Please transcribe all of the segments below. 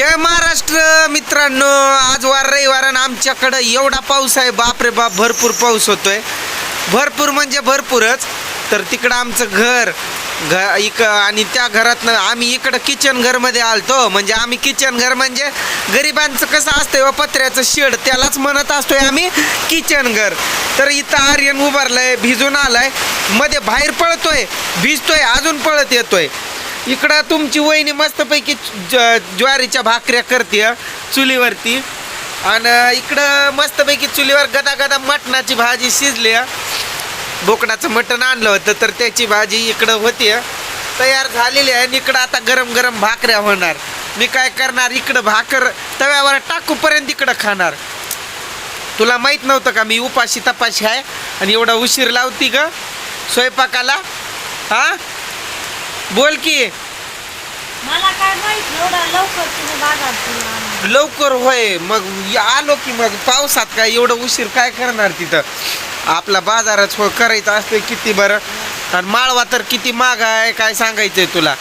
जय महाराष्ट्र मित्रांनो. आज वार रविवार आणि आमच्याकडं एवढा पाऊस आहे. बापरे बाप भरपूर पाऊस होतोय. भरपूर म्हणजे भरपूरच. तर तिकडं आमचं घर घ इक आणि त्या घरातनं आम्ही इकडं किचन घरमध्ये आलतो. म्हणजे आम्ही किचन घर म्हणजे गरिबांचं कसं असतंय व पत्र्याचं शेड त्यालाच म्हणत असतोय आम्ही किचन घर. तर इथं आर्यन उभारलंय भिजून आलाय. मध्ये बाहेर पळतोय भिजतोय अजून पळत येतोय. इकडं तुमची वहिनी मस्तपैकी ज- ज्वारीच्या भाकऱ्या करते चुलीवरती. आणि इकडं मस्तपैकी चुलीवर गदा गदा मटणाची भाजी शिजली बोकडाचं मटण आणलं होतं तर त्याची भाजी इकडं होती तयार झालेली आहे आणि इकडं आता गरम गरम भाकऱ्या होणार. मी काय करणार इकडं भाकर तव्यावर टाकूपर्यंत इकडं खाणार. तुला माहीत नव्हतं का मी उपाशी तपाशी आहे आणि एवढा उशीर लावती ग. स्वयंपाकाला हां? बोल की. मला काय माहीत एवढं लवकर तुम्ही आणलं. लवकर होय मग आलो की मग पावसात काय एवढं उशीर काय करणार तिथं? आपला बाजारच हो करायचा असतोय किती बरं? आणि माळवा तर किती महाग आहे काय सांगायचंय तुला?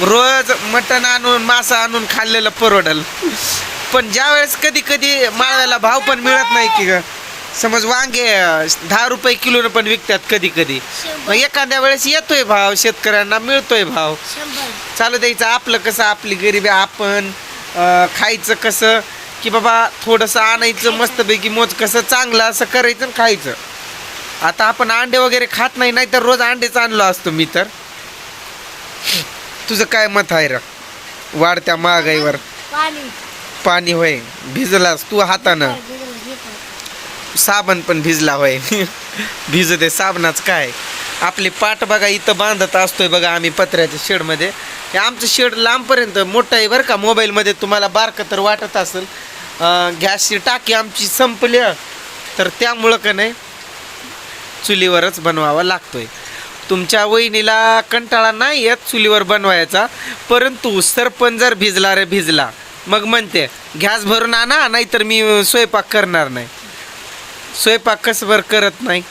रोज मटण आणून मासा आणून खाल्लेलं परवडल. पण ज्यावेळेस कधी कधी माळव्याला भाव पण मिळत नाही की ग. समज वांगे दहा रुपये किलोनं पण विकतात कधी कधी. मग एखाद्या वेळेस येतोय भाव शेतकऱ्यांना मिळतोय भाव. चालू द्यायचं आपलं कसं आपली गरिबी आपण अं, खायचं कसं की बाबा थोडंसं आणायचं मस्तपैकी मोज कसं चांगलं असं करायचं आणि खायचं. आता आपण अंडे वगैरे खात नाही नाही तर रोज अंडेच आणलो असतो मी तर. तुझं काय मत आहे र? वाढत्या महागाईवर. पाणी. पाणी होय भिजलास तू हातानं. साबण पण भिजला होय. भिजते दे साबणाच काय? आपले पाट बघा इथं बांधत असतोय बघा आम्ही पत्र्याच्या शेडमध्ये. हे आमचं शेड लांबपर्यंत मोठं आहे बरं का. मोबाईलमध्ये तुम्हाला बारकं तर वाटत असेल. गॅसची टाकी आमची संपली. तर त्यामुळं का नाही चुलीवरच बनवावा लागतोय. तुमच्या वहिनीला कंटाळा नाही येत चुलीवर बनवायचा परंतु सरपण जर भिजला रे भिजला. मग म्हणते गॅस भरून आणा नाहीतर मी स्वयंपाक करणार नाही. स्वयंपाक कसं बरं करत नाही.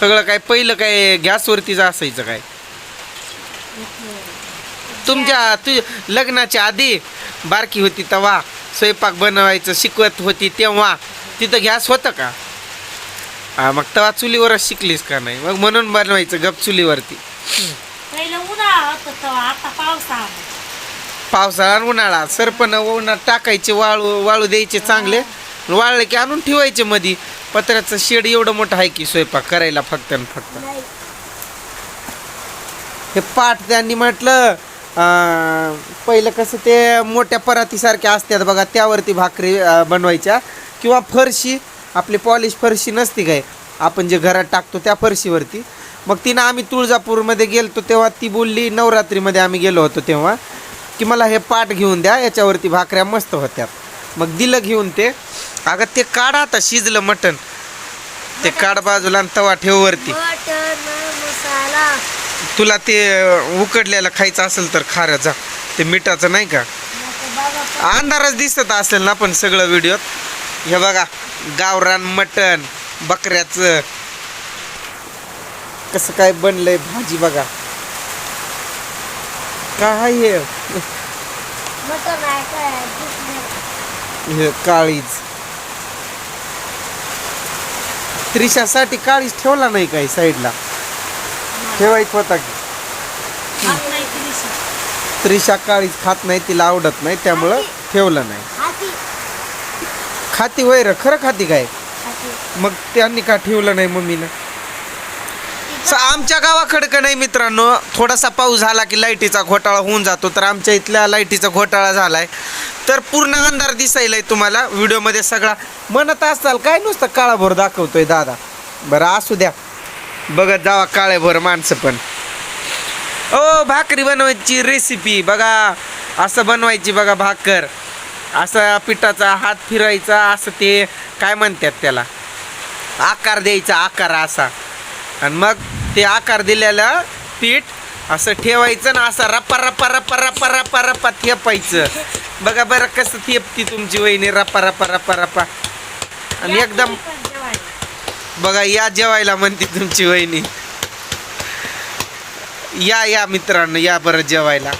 सगळं काय पहिलं काय गॅसवरतीच असायचं काय? तुमच्या तु लग्नाच्या आधी बारकी होती तेव्हा स्वयंपाक बनवायचं शिकवत होती तेव्हा. तिथं गॅस होतं का? हा मग तेव्हा चुलीवरच शिकलीस का नाही? मग म्हणून बनवायचं गप चुलीवरती. उन्हाळा पावसाळा. उन्हाळा. सरपण उन्हात टाकायचे वाळू वाळू द्यायचे चांगले. वाळले की आणून ठेवायचे मधी. पत्र्याचं शेड एवढं मोठं आहे की स्वयंपाक करायला फक्त आणि फक्त. हे पाठ त्यांनी म्हटलं अं, पहिलं कसं ते मोठ्या परातीसारख्या असतात बघा त्यावरती भाकरी बनवायच्या. किंवा फरशी आपली पॉलिश फरशी नसती काय? आपण जे घरात टाकतो त्या फरशीवरती. मग तिनं आम्ही तुळजापूरमध्ये गेलतो तेव्हा ती बोलली नवरात्रीमध्ये आम्ही गेलो होतो तेव्हा की मला हे पाठ घेऊन द्या याच्यावरती भाकऱ्या मस्त होत्या मग दिलं घेऊन ते अगं ते काढ आता शिजलं मटण. ते काढ बाजूला आणि तवा ठेव वरती. मसाला. तुला ते उकडलेलं खायचं असेल तर खारं जा. ते मिठाचं नाही का? अंधारच दिसत असेल ना पण सगळं व्हिडिओत. हे बघा गावरान मटण बकऱ्याचं. कसं काय बनलंय भाजी बघा. काय हे. हे काळीज त्रिशासाठी काळीज ठेवला नाही काही साईडला. ठेवायचं होता की. त्रिशी. त्रिशा काळीज खात नाही तिला आवडत नाही त्यामुळं ठेवलं नाही. खाती. वय र खरं खाती काय. मग त्यांनी का ठेवलं नाही मम्मीनं? स- आमच्या गावाकडं का नाही मित्रांनो? थोडासा पाऊस झाला की लाईटीचा घोटाळा होऊन जातो. तर आमच्या इथल्या लाईटीचा घोटाळा झालाय. तर पूर्ण अंधार दिसायलाय तुम्हाला व्हिडिओमध्ये सगळा. म्हणत असाल काय नुसतं काळाभोर दाखवतोय दादा? बरं असू द्या. बघत जावा काळेभोर माणसं पण. ओ भाकरी बनवायची रेसिपी बघा असं बनवायची बघा भाकर. असं पिठाचा हात फिरायचा असं ते काय म्हणतात त्याला? आकार द्यायचा आकार असा. आणि मग ते आकार दिल्याला पीठ असं ठेवायचं ना असं रप्पा रप्पा रप्पा रप्पा रप्पा रप्पा थेपायचं. बघा बरं कसं थेपती तुमची वहिनी रप्पा रप्पा रप्पा रप्पा आणि एकदम. बघा या जेवायला म्हणते तुमची वहिनी. या या मित्रांनो या बरं जेवायला.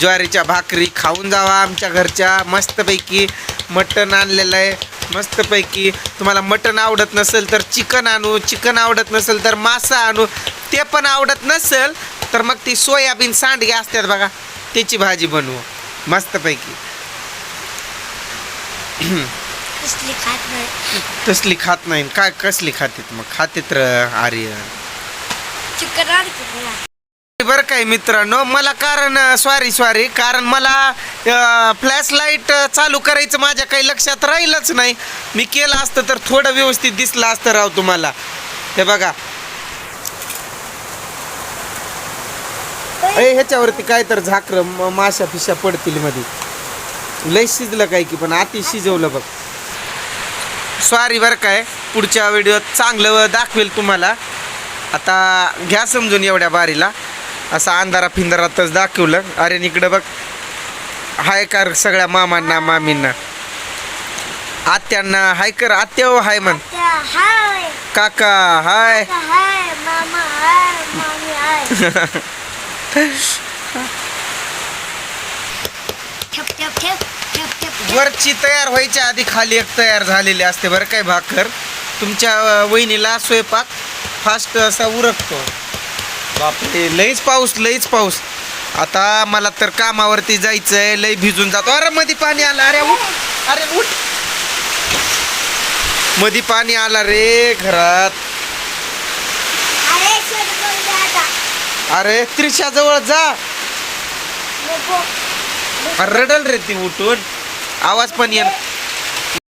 ज्वारीच्या भाकरी खाऊन जावा आमच्या घरच्या. मस्तपैकी मटण आणलेलं आहे. मस्तपैकी तुम्हाला मटण आवडत नसेल तर चिकन आणू चिकन आवडत नसेल तर मासा आणू ते पण आवडत नसेल तर मग ती सोयाबीन सांडगे असतात बघा त्याची भाजी बनवू. मस्तपैकी. कसली खात नाही. तसली खात नाही. काय कसली खातेत मग? खातेत र आर्य. चिकन बरं. काय मित्रांनो मला कारण सॉरी सॉरी कारण मला फ्लॅश लाइट चालू करायचं माझ्या काही लक्षात राहीलच नाही. मी केलं असतं तर थोडं व्यवस्थित दिसलं असतं राव तुम्हाला. हे बघा अय ह्याच्यावरती काय तर झाकर माशा फिशा पडतील मध्ये. लय शिजलं काय की पण आती शिजवलं बघ. सॉरी बरं काय पुढच्या व्हिडिओत चांगलं दाखवेल तुम्हाला. आता घ्या समजून एवढ्या बारीला. असा अंधारा फिंदारातच दाखवलं. अरे इकडं बघ. हाय कर सगळ्या मामांना मामींना. आत्यांना हाय कर आत्या हो हाय म्हण. हाय. काका हाय. वरची तयार व्हायच्या आधी खाली एक तयार झालेली असते बरं काय भाकर. तुमच्या वहिनीला स्वयंपाक फास्ट असा उरकतो. बापरे लईच पाऊस लईच पाऊस. आता मला तर कामावरती जायचंय लई भिजून जातो. अरे मध्ये पाणी आलं. अरे उठ. अरे उठ. मध्ये पाणी आला रे घरात अरे शेड करून दे अरे त्रिशाजवळ जा. नको. अरे रडल रे ती उठून. आवाज पण येईल